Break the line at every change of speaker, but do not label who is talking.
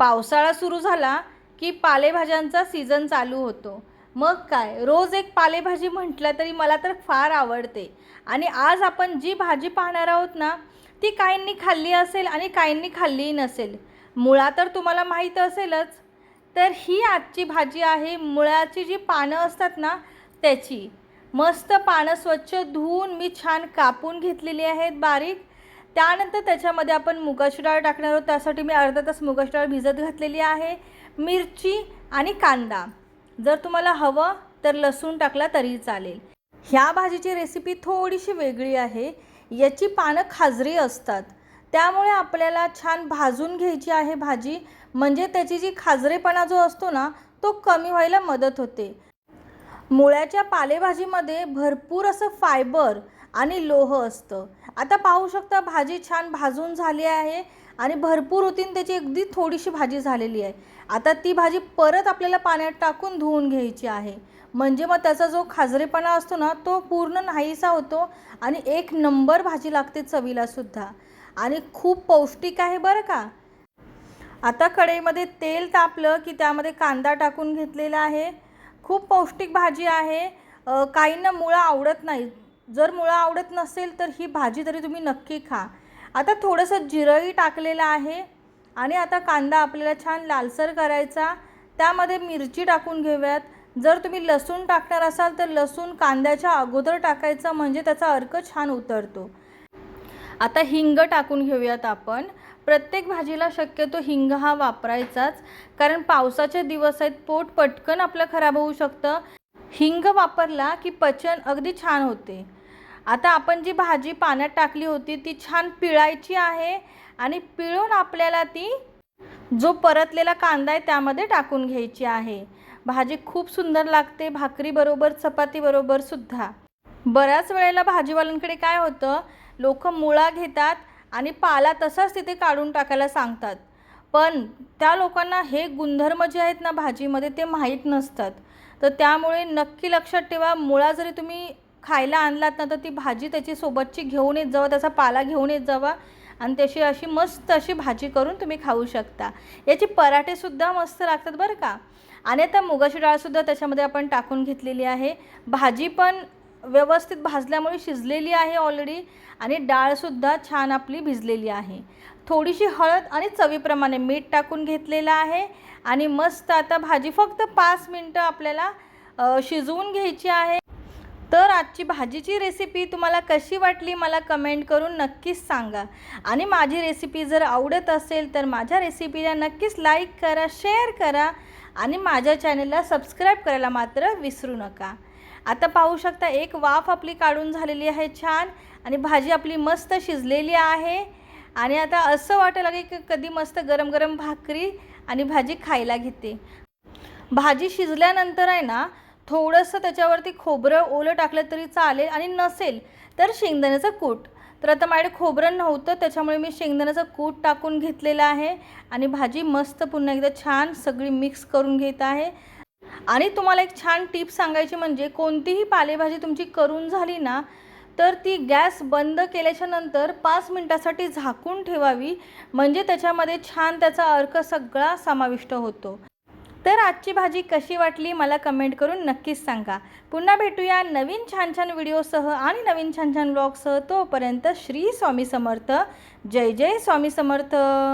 पावसाळा सुरू झाला की पालेभाज्यांचा सीझन चालू होतो. मग काय? रोज एक पालेभाजी म्हटलं तरी मला तर फार आवडते. आणि आज आपण जी भाजी पाहणार आहोत ना ती काहींनी खाल्ली असेल आणि काहींनी खाल्लीही नसेल. मुळा तर तुम्हाला माहीत असेलच. तर ही आजची भाजी आहे. मुळाची जी पानं असतात ना त्याची. मस्त पानं स्वच्छ धुवून मी छान कापून घेतलेली आहेत बारीक. त्यानंतर त्याच्यामध्ये आपण मुगाची डाळ टाकणार आहोत. त्यासाठी मी अर्धा तास मुगाची डाळ भिजत घातलेली आहे. मिरची आणि कांदा. जर तुम्हाला हवं तर लसूण टाकला तरी चालेल. ह्या भाजीची रेसिपी थोडीशी वेगळी आहे. याची पानं खाजरी असतात. त्यामुळे आपल्याला छान भाजून घ्यायची आहे भाजी. म्हणजे त्याची जी खाजरेपणा जो असतो ना तो कमी व्हायला मदत होते. मुळ्याच्या पालेभाजीमध्ये भरपूर असं फायबर आणि लोह असतं. आता पाहू शकता भाजी छान भाजून झाली आहे आणि भरपूर होती त्याची अगदी थोडीशी भाजी झालेली आहे. आता ती भाजी परत आपल्याला पाण्यात टाकून धुवून घ्यायची आहे. म्हणजे मग त्याचा जो खाजरेपणा असतो ना तो पूर्ण नाहीसा होतो आणि एक नंबर भाजी लागते चवीलासुद्धा आणि खूप पौष्टिक आहे बरं का? आता कढईमध्ये तेल तापलं की त्यामध्ये कांदा टाकून घेतलेला आहे. खूप पौष्टिक भाजी आहे. काहींना मुळं आवडत नाही जर मुळा आवडत नसेल तर ही भाजी तरी तुम्ही नक्की खा. आता थोडंसं जिरंही टाकलेलं आहे आणि आता कांदा आपल्याला छान लालसर करायचा. त्यामध्ये मिरची टाकून घेऊयात. जर तुम्ही लसूण टाकणार असाल तर लसूण कांद्याच्या अगोदर टाकायचं म्हणजे त्याचा अर्क छान उतरतो. आता हिंग टाकून घेऊयात आपण. प्रत्येक भाजीला शक्यतो हिंग हा वापरायचाच कारण पावसाचे दिवस आहेत पोट पटकन आपलं खराब होऊ शकतं. हिंग वापरला की पचन अगदी छान होते. आता आपण जी भाजी पाण्यात टाकली होती ती छान पिळायची आहे आणि पिळून आपल्याला ती जो परतलेला कांदा आहे त्यामध्ये टाकून घ्यायची आहे. भाजी खूप सुंदर लागते भाकरीबरोबर चपातीबरोबर सुद्धा. बऱ्याच वेळेला भाजीवाल्यांकडे काय होतं लोक मुळा घेतात आणि पाला तसाच तिथे काढून टाकायला सांगतात. पण त्या लोकांना हे गुणधर्म जे आहेत ना भाजीमध्ये ते माहीत नसतात. तर त्यामुळे नक्की लक्षात ठेवा मुळा जरी तुम्ही खायला आणलात ना तर ती भाजी त्याची सोबतची घेऊन येत जावा त्याचा पाला घेऊन येत जावा. आणि त्याची अशी मस्त अशी भाजी करून तुम्ही खाऊ शकता. याचे पराठेसुद्धा मस्त लागतात बरं का. आणि आता मुगाची डाळसुद्धा त्याच्यामध्ये आपण टाकून घेतलेली आहे. भाजी पण व्यवस्थित भाजल्यामुळे शिजलेली आहे ऑलरेडी आणि डाळसुद्धा छान आपली भिजलेली आहे. थोडीशी हळद आणि चवीप्रमाणे मीठ टाकून घेतलेलं आहे. आणि मस्त आता भाजी फक्त पाच मिनटं आपल्याला शिजवून घ्यायची आहे. तर आजची भाजीची रेसिपी तुम्हाला कशी वाटली मला कमेंट करून नक्कीच सांगा. आणि माझी रेसिपी जर आवडत असेल तर माझ्या रेसिपीला नक्कीच लाईक करा शेअर करा आणि माझ्या चॅनलला सबस्क्राईब करायला मात्र विसरू नका. आता पाहू शकता एक वाफ आपली काढून झालेली आहे छान आणि भाजी आपली मस्त शिजलेली आहे. आणि आता असं वाटायला लागेल की कधी मस्त गरम गरम भाकरी आणि भाजी खायला घेते. भाजी शिजल्यानंतर आहे ना थोडंसं त्याच्यावरती खोबरं ओलं टाकलं तरी चालेल आणि नसेल तर शेंगदाण्याचं कूट. तर आता माझ्याकडे खोबरं नव्हतं त्याच्यामुळे मी शेंगदाण्याचं कूट टाकून घेतलेलं आहे. आणि भाजी मस्त पुन्हा एकदा छान सगळी मिक्स करून घेत आहे. आणि तुम्हाला एक छान टिप सांगायची म्हणजे कोणतीही पालेभाजी तुमची करून झाली ना तर ती गॅस बंद केल्याच्यानंतर पाच मिनटासाठी झाकून ठेवावी. म्हणजे त्याच्यामध्ये छान त्याचा अर्क सगळा समाविष्ट होतो. तर आजची भाजी कशी वाटली मला कमेंट करून नक्कीच सांगा. पुन्हा भेटूया नवीन छान छान व्हिडिओसह आणि नवीन छान छान ब्लॉगसह तोपर्यंत श्री स्वामी समर्थ. जय जय स्वामी समर्थ.